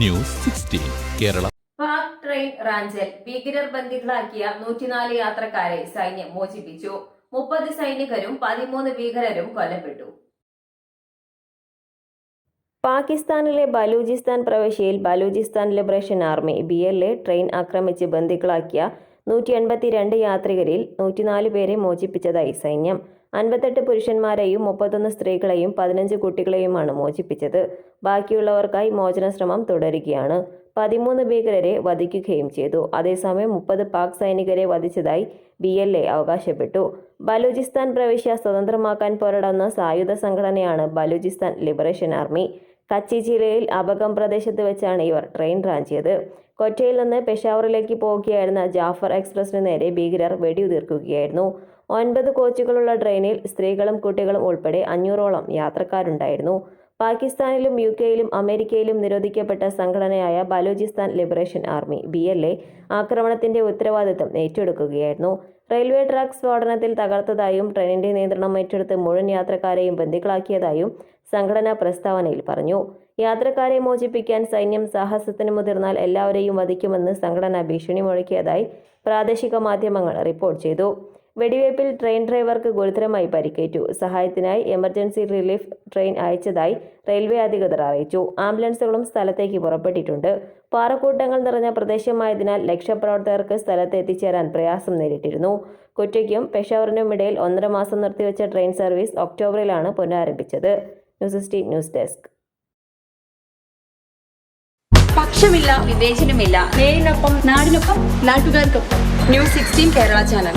News sixteen Kerala. Pak train റാഞ്ചൽ ഭീകരർ ബന്ദികളാക്കിയ നൂറ്റിനാല് യാത്രക്കാരെ സൈന്യം മോചിപ്പിച്ചു. മുപ്പത് സൈനികരും പതിമൂന്ന് ഭീകരരും കൊല്ലപ്പെട്ടു. പാകിസ്ഥാനിലെ ബലൂചിസ്ഥാൻ പ്രവിശ്യയിൽ Balochistan liberation army B L A train ആക്രമിച്ച് ബന്ദികളാക്കിയ നൂറ്റി എൺപത്തിരണ്ട് യാത്രികരിൽ നൂറ്റിനാല് പേരെ മോചിപ്പിച്ചതായി സൈന്യം. അൻപത്തെട്ട് പുരുഷന്മാരെയും മുപ്പത്തൊന്ന് സ്ത്രീകളെയും പതിനഞ്ച് കുട്ടികളെയുമാണ് മോചിപ്പിച്ചത്. ബാക്കിയുള്ളവർക്കായി മോചന ശ്രമം തുടരുകയാണ്. പതിമൂന്ന് ഭീകരരെ വധിക്കുകയും ചെയ്തു. അതേസമയം മുപ്പത് പാക് സൈനികരെ വധിച്ചതായി ബി എൽ എ അവകാശപ്പെട്ടു. ബലൂചിസ്ഥാൻ പ്രവിശ്യ സ്വതന്ത്രമാക്കാൻ പോരാടുന്ന സായുധ സംഘടനയാണ് ബലൂചിസ്ഥാൻ ലിബറേഷൻ ആർമി. കച്ചി ജില്ലയിൽ അബകം പ്രദേശത്ത് വെച്ചാണ് ഇവർ ട്രെയിൻ റാഞ്ചിയത്. കൊറ്റയിൽ നിന്ന് പെഷാവറിലേക്ക് പോകുകയായിരുന്ന ജാഫർ എക്സ്പ്രസിന് നേരെ ഭീകരർ വെടിയുതിർക്കുകയായിരുന്നു. ഒൻപത് കോച്ചുകളുള്ള ട്രെയിനിൽ സ്ത്രീകളും കുട്ടികളും ഉൾപ്പെടെ അഞ്ഞൂറോളം യാത്രക്കാരുണ്ടായിരുന്നു. പാകിസ്ഥാനിലും യു കെയിലും അമേരിക്കയിലും നിരോധിക്കപ്പെട്ട സംഘടനയായ Balochistan liberation army B L A ആക്രമണത്തിന്റെ ഉത്തരവാദിത്തം ഏറ്റെടുക്കുകയായിരുന്നു. റെയിൽവേ ട്രാക്ക് സ്ഫോടനത്തിൽ തകർത്തതായും ട്രെയിനിന്റെ നിയന്ത്രണം ഏറ്റെടുത്ത് മുഴുവൻ യാത്രക്കാരെയും ബന്ദികളാക്കിയതായും സംഘടനാ പ്രസ്താവനയിൽ പറഞ്ഞു. യാത്രക്കാരെ മോചിപ്പിക്കാൻ സൈന്യം സാഹസത്തിന് മുതിർന്നാൽ എല്ലാവരെയും വധിക്കുമെന്ന് സംഘടന ഭീഷണി മുഴക്കിയതായി പ്രാദേശിക മാധ്യമങ്ങൾ റിപ്പോർട്ട് ചെയ്തു. വെടിവയ്പിൽ ട്രെയിൻ ഡ്രൈവർക്ക് ഗുരുതരമായി പരിക്കേറ്റു. സഹായത്തിനായി എമർജൻസി റിലീഫ് ട്രെയിൻ അയച്ചതായി റെയിൽവേ അധികൃതർ അറിയിച്ചു. ആംബുലൻസുകളും സ്ഥലത്തേക്ക് പുറപ്പെട്ടിട്ടുണ്ട്. പാറക്കൂട്ടങ്ങൾ നിറഞ്ഞ പ്രദേശമായതിനാൽ രക്ഷാപ്രവർത്തകർക്ക് സ്ഥലത്ത് എത്തിച്ചേരാൻ പ്രയാസം നേരിട്ടിരുന്നു. കുറ്റയ്ക്കും പെഷാവറിനും ഇടയിൽ ഒന്നര മാസം നിർത്തിവെച്ച ട്രെയിൻ സർവീസ് ഒക്ടോബറിലാണ് പുനരാരംഭിച്ചത്. News sixteen news desk. പക്ഷമില്ല വിവേചനമില്ല. നേരിനൊപ്പം നാടിനൊപ്പം നാട്ടുകാർക്കൊപ്പം. News sixteen Kerala channel.